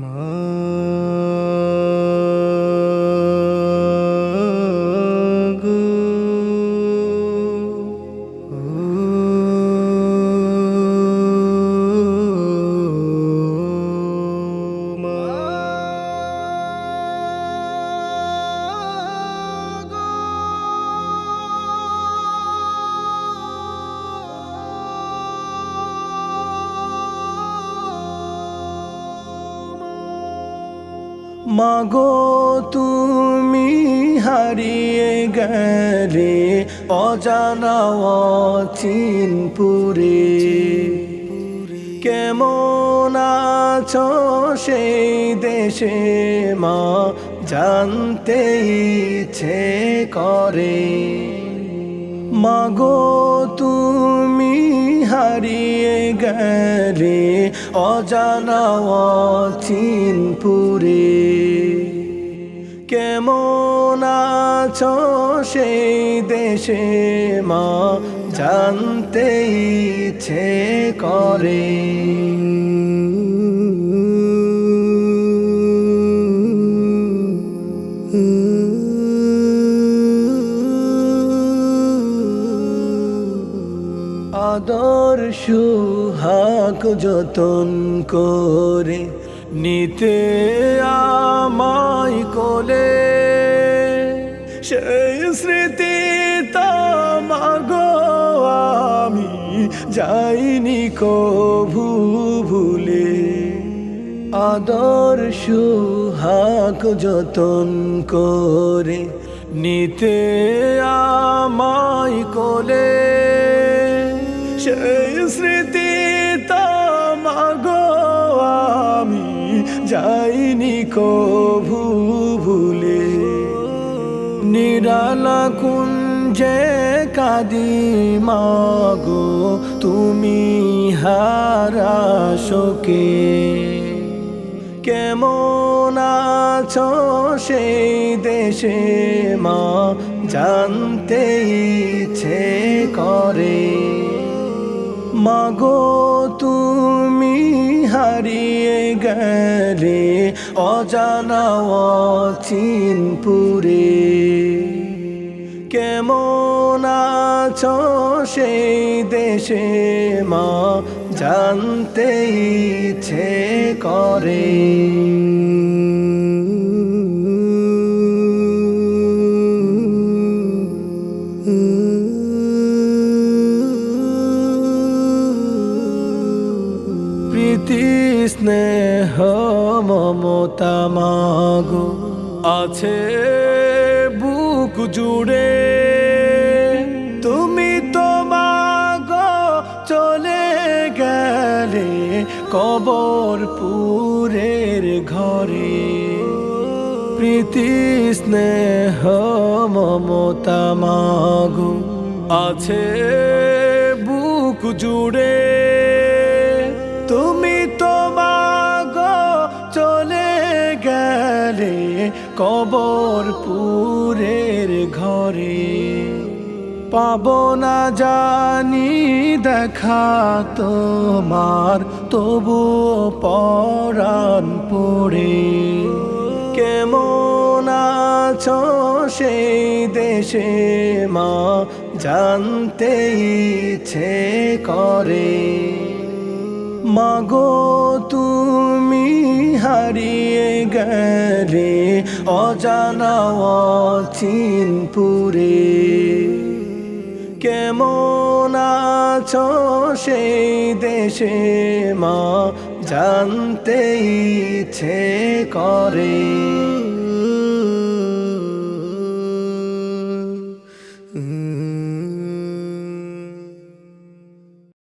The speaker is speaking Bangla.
মাগো মাগো, তুমি হারিয়ে গেলে, অজানা চিনপুরে কেমন আছো সেই দেশে মা, জানতে ইচ্ছে করে। মাগো, তুমি হারিয়ে গেলে, অজানা চিনপুরে কেমন আছো সেই দেশে মা? জানতে ইচ্ছে করে। আদর সুহাগ যতন করে নিতে আমায় কোলে। সেই স্মৃতি তামাগো আমি যাইনি কভু ভুলে। আদর, সুহাগ যতন করে নিতে আমায় কোলে। সেই স্মৃতি তামাগো যাইনি কভু ভুলে। নিরালা কুঞ্জে কাদি মাগো, তুমি হারা শোকে। কেমন আছো সেই দেশে মা, জানতে ইচ্ছে করে। মাগো তুমি হারিয়ে গেলে অজানা চিনপুরে কেমন আছো সেই দেশে মা জানতে ইচ্ছে করে। স্নেহ মমতা মাগো। আছে বুক জুড়ে। তুমি তো মাগো, চলে গেলে কবর পুরের ঘরে। প্রীতি স্নেহ মমতা মাগো। আছে বুক জুড়ে। কবর পুরের ঘরে। পাব না জানি দেখা তোমার তবু পরাণ পড়ে। কেমন আছো সেই দেশে মা, জানতে ইচ্ছে করে। মাগো তুমি হারিয়ে গেলে অজানা চিনপুরে কেমন আছো সেই দেশে মা জানতে ইচ্ছে করে।